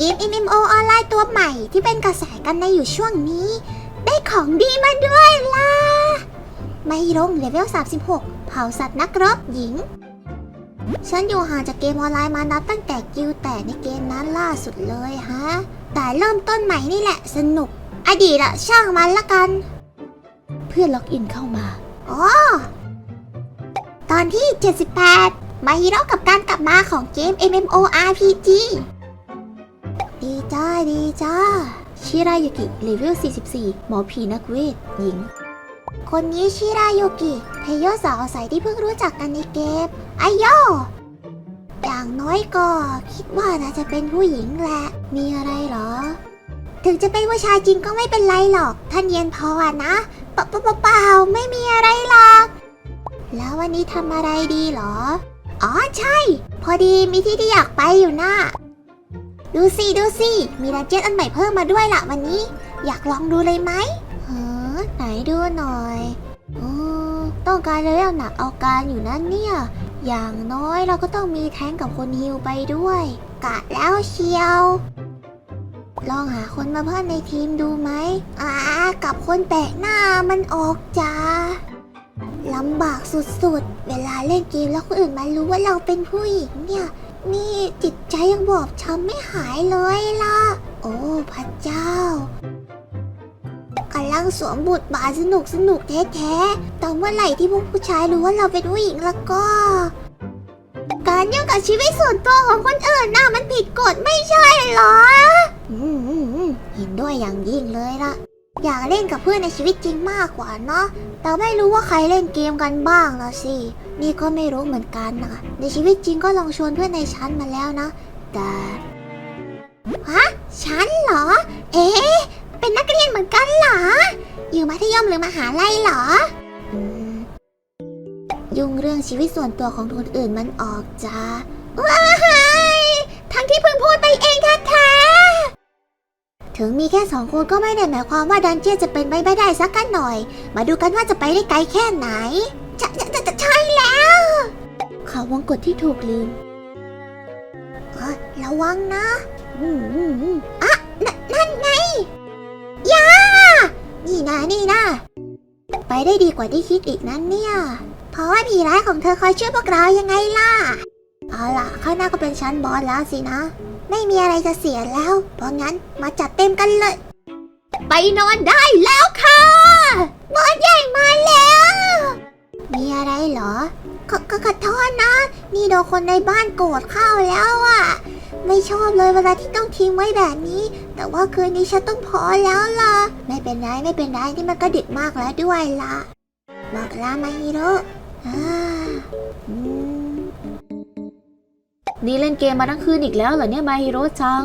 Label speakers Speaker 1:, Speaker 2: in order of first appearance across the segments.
Speaker 1: เกม MMO ออนไลน์ตัวใหม่ที่เป็นกระแสกันในอยู่ช่วงนี้ ได้ของดีมาด้วยล่ะ ไม่ลงเลเวล 36 เผ่าสัตว์นักรบหญิง ฉันอยู่ห่างจากเกมออนไลน์มานับตั้งแต่กิลแต่ในเกมนั้นล่าสุดเลยฮะ แต่เริ่มต้นใหม่นี่แหละสนุก อดีตอะช่างมันละกัน
Speaker 2: เพื่อล็อกอินเข้ามา
Speaker 1: อ๋อตอนที่ 78 มาฮีโร่กับการกลับมาของเกม MMORPG จ้าดีจ้า
Speaker 2: ชิรายุกิเลเวล 44 หมอผีนักเวท หญิง
Speaker 1: คนนี้ชิราโยกิเพลเยอร์สาวใสที่เพิ่งรู้จักกันในเกมไอโยอย่างน้อยก็คิดว่าน่าจะเป็นผู้หญิงแหละ
Speaker 2: มีอะไรเหรอ
Speaker 1: ถึงจะเป็นผู้ชายจริงก็ไม่เป็นไรหรอก ท่านเย็นพออะนะเปล่าเปล่าเปล่าไม่มีอะไรหรอกแล้ววันนี้ทำอะไรดีเหรอ อ๋อใช่ พอดีมีที่ที่อยากไปอยู่นะ ดูสิดูสิมีดันเจียนอันใหม่เพิ่มมาด้วยล่ะวันนี้ อยากลองดูเลยไหมเฮ้อไหนดูหน่อยอือต้องการเลเวลหนักเอาการอยู่นั่นเนี่ย อย่างน้อยเราก็ต้องมีแท้งกับคนฮิวไปด้วย กะแล้วเชียว ลองหาคนมาเพิ่มในทีมดูไหมอ่ากับคนแปลกหน้ามันออกจะลำบากสุดๆ เวลาเล่นเกมแล้วคนอื่นมารู้ว่าเราเป็นผู้หญิงเนี่ย นี่จิตใจยังบอบช้ำไม่หายเลยล่ะ โอ้พระเจ้ากำลังสวมบทบาทสนุกสนุกแท้ๆแต่เมื่อไหร่ที่พวกผู้ชายรู้ว่าเราเป็นผู้หญิงแล้วก็ การยุ่งกับชีวิตส่วนตัวของคนอื่นน่ะมันผิดกฎไม่ใช่เหรอ อืมเห็นด้วยอย่างยิ่งเลยล่ะ อยากเล่นกับเพื่อนในชีวิตจริงมากกว่าเนาะ แต่ไม่รู้ว่าใครเล่นเกมกันบ้างละสิ นี่ก็ไม่รู้เหมือนกันนะ ในชีวิตจริงก็ลองชวนเพื่อนในชั้นมาแล้วนะ แต่ฮะชั้นเหรอ เอ๊ะ เป็นนักเรียนเหมือนกันเหรอ อยู่มัธยมหรือมหาลัยเหรอ ยุ่งเรื่องชีวิตส่วนตัวของคนอื่นมันออกจ้าว้า ถึงมีแค่สองคนก็ไม่ได้หมายความว่าดันเจียนจะเป็นไปไม่ได้สักกันหน่อย มาดูกันว่าจะไปได้ไกลแค่ไหนจะจะจะจะใช่แล้ว
Speaker 2: ข่าววงกฎที่ถูกลืม
Speaker 1: เอ้ยระวังนะอืมอืมอืมอะนนั่นไงยานี่นะนี่นะไปได้ดีกว่าที่คิดอีกนั้นเนี่ย เพราะว่าผีร้ายของเธอคอยช่วยพวกเรายังไงล่ะ เอาล่ะ ข้างหน้าก็เป็นชั้นบอสแล้วสินะ ไม่มีอะไรจะเสียแล้ว เพราะงั้นมาจัดเต็มกันเลย ไปนอนได้แล้วค่ะ บอสใหญ่มาแล้ว มีอะไรเหรอขอขอโทษนะ นี่โดนคนในบ้านโกรธเข้าแล้วอะ ไม่ชอบเลยเวลาที่ต้องทิ้งไว้แบบนี้ แต่ว่าคืนนี้ฉันต้องพอแล้วล่ะ ไม่เป็นไรไม่เป็นไรที่มันก็ดึกมากแล้วด้วยล่ะบอกลามาฮิโร่อ่าอืม
Speaker 2: นี่เล่นเกมมาทั้งคืนอีกแล้วเหรอเนี่ยมาฮิโร่จัง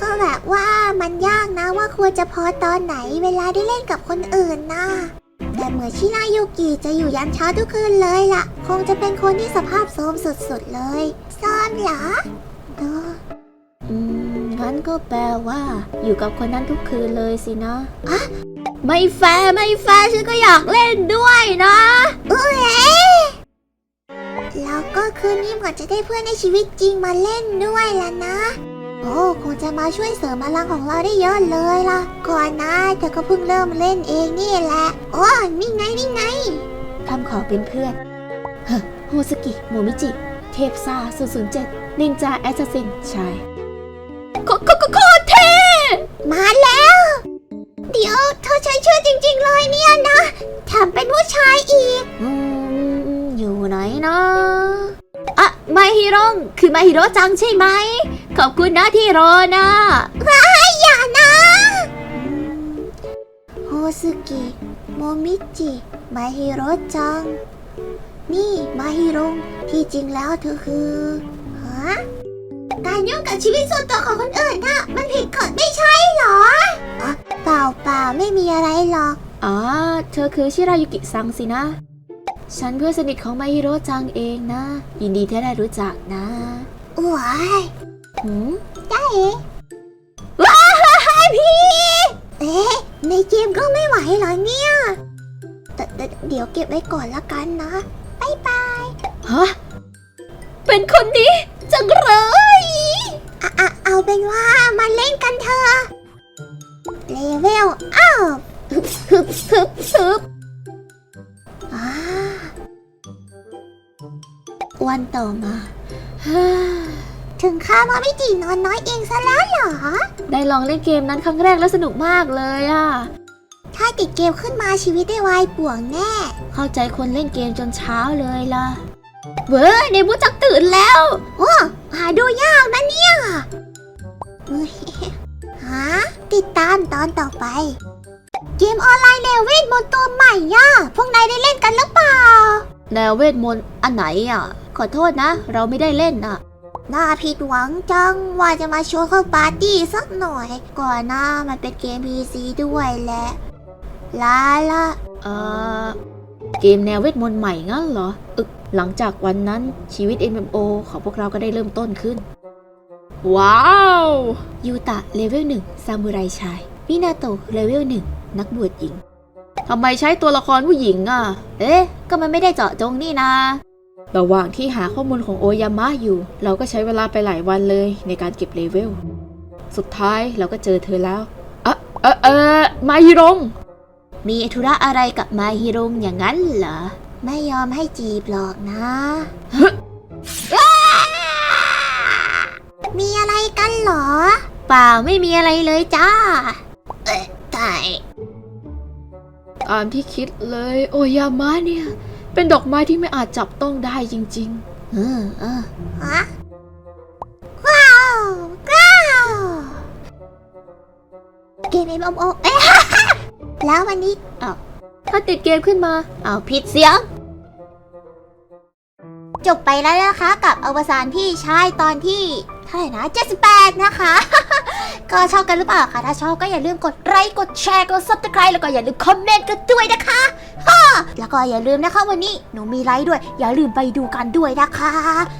Speaker 1: ก็แบบว่ามันยากนะว่าควรจะพอตอนไหนเวลาได้เล่นกับคนอื่นนะแต่เหมือนชิรายุกิจะอยู่ยันเช้าทุกคืนเลยล่ะ คงจะเป็นคนที่สภาพโทรมสุดๆเลยซ่อนเหรอเออ
Speaker 2: อืมงั้นก็แปลว่า อยู่กับคนนั้นทุกคืนเลยสินะ
Speaker 1: อะ
Speaker 2: ไม่แฟร์ไม่แฟร์ฉันก็อยากเล่นด้วยนะ
Speaker 1: เอ้ย แล้วก็คืนนี้เหมือนจะได้เพื่อนในชีวิตจริงมาเล่นด้วยล่ะนะ โอ้คงจะมาช่วยเสริมพลังของเราได้เยอะเลยล่ะ ก่อนนะเธอก็เพิ่งเริ่มเล่นเองนี่แหละโอ้นี่ไงนี่ไง
Speaker 2: ทำขอเป็นเพื่อนเฮ้อโฮสกิโมมิจิ เทพซ่า007 นินจาแอสซัสซินใช่โคโคโคโคตรเท่
Speaker 1: มาแล้ว เดี๋ยวเธอใช้ชื่อจริง ๆ เลยเนี่ยนะแถมเป็นผู้ชายอีก
Speaker 2: อืม อยู่ไหนนะอะมา ฮิโร่คือมาฮิโร่จังใช่ไหม ขอบคุณนะที่รอนะ
Speaker 1: อย่านะโฮสุกิโมมิจิมาฮิโร่จัง นี่มาฮิโร่ที่จริงแล้วเธอคือฮะการยุ่งกับชีวิตส่วนตัวของคนอื่นน่ะมันผิดกฎไม่ใช่เหรออ๋อเปล่าเปล่าไม่มีอะไรหรอก
Speaker 2: อ๋อเธอคือชิรายุกิซังสินะ ฉันเพื่อนสนิทของมาฮิโร่จังเองนะ ยินดีที่ได้รู้จักนะ
Speaker 1: ว้าย
Speaker 2: หืม
Speaker 1: ได้เอ๋ว้ายพี่ เอ๊ะ ในเกมก็ไม่ไหวเหรอเนี่ยแต่แต่เดี๋ยวเก็บไว้ก่อนละกันนะบายบาย
Speaker 2: ฮะเป็นคนดีจังเลย
Speaker 1: อะอะเอาเป็นว่ามาเล่นกันเถอะเลเวลอ้าว
Speaker 2: ฮึบฮึบฮึบ
Speaker 1: อ่า
Speaker 2: วันต่อมา
Speaker 1: ถึงข้ามาไม่จีนอนน้อยเองซะแล้วเหรอ
Speaker 2: ได้ลองเล่นเกมนั้นครั้งแรกแล้วสนุกมากเลยอะ
Speaker 1: ถ้าติดเกมขึ้นมาชีวิตได้วายป่วงแน่
Speaker 2: เข้าใจคนเล่นเกมจนเช้าเลยล่ะ เว้ยในบูจักตื่นแล้ว
Speaker 1: โอ้หาดูยากนะเนี่ยเฮ้ยฮะติดตามตอนต่อไป เกมออนไลน์เลเวทมนต์ตัวใหม่ย่ะพวกนายได้เล่น
Speaker 2: แนวเวทมนต์อันไหนอะ ขอโทษนะ เราไม่ได้เล่นอะ
Speaker 1: น่าผิดหวังจัง ว่าจะมาชวนเข้าปาร์ตี้สักหน่อย ก่อนหน้ามันเป็นเกม PC ด้วยแหละลาละ
Speaker 2: เอ่อเกมแนวเวทมนต์ใหม่งั้นเหรอ อึก หลังจากวันนั้นชีวิต MMO ของพวกเราก็ได้เริ่มต้นขึ้น ว้าว ยูตะเลเวลหนึ่งซามูไรชายมินาโตะเลเวลหนึ่งนักบวชหญิง ทำไมใช้ตัวละครผู้หญิงอะ เอ๊ะ ก็มันไม่ได้เจาะจงนี่นะ ระหว่างที่หาข้อมูลของโอยามะอยู่ เราก็ใช้เวลาไปหลายวันเลยในการเก็บเลเวล สุดท้ายเราก็เจอเธอแล้ว เอะเอะเอะมาฮิรง มีธุระอะไรกับมาฮิรงอย่างนั้นเหรอ
Speaker 1: ไม่ยอมให้จีบหรอกนะ มีอะไรกันเหรอ
Speaker 2: เปล่าไม่มีอะไรเลยจ้า
Speaker 1: ไก่
Speaker 2: ตาามที่คิดเลย โอยามะเนี่ย เป็นดอกไม้ที่ไม่อาจจับต้องได้จริง ๆ เออเออ
Speaker 1: ฮะว้าวว้าวเกมเอ็มโอเอ๊ะแล้ววันนี้
Speaker 2: ถ้าติดเกมขึ้นมาอ้าวผิดเสียง
Speaker 1: จบไปแล้วนะคะ กับอวสานพี่ชายตอนที่เท่าไหร่นะ78 นะคะ ก็ชอบกันหรือเปล่าคะถ้าชอบก็อย่าลืมกดไลค์กดแชร์กด subscribe แล้วก็อย่าลืมคอมเมนต์กันด้วยนะคะฮ่าแล้วก็อย่าลืมนะคะวันนี้หนูมีไลค์ด้วย อย่าลืมไปดูกันด้วยนะคะ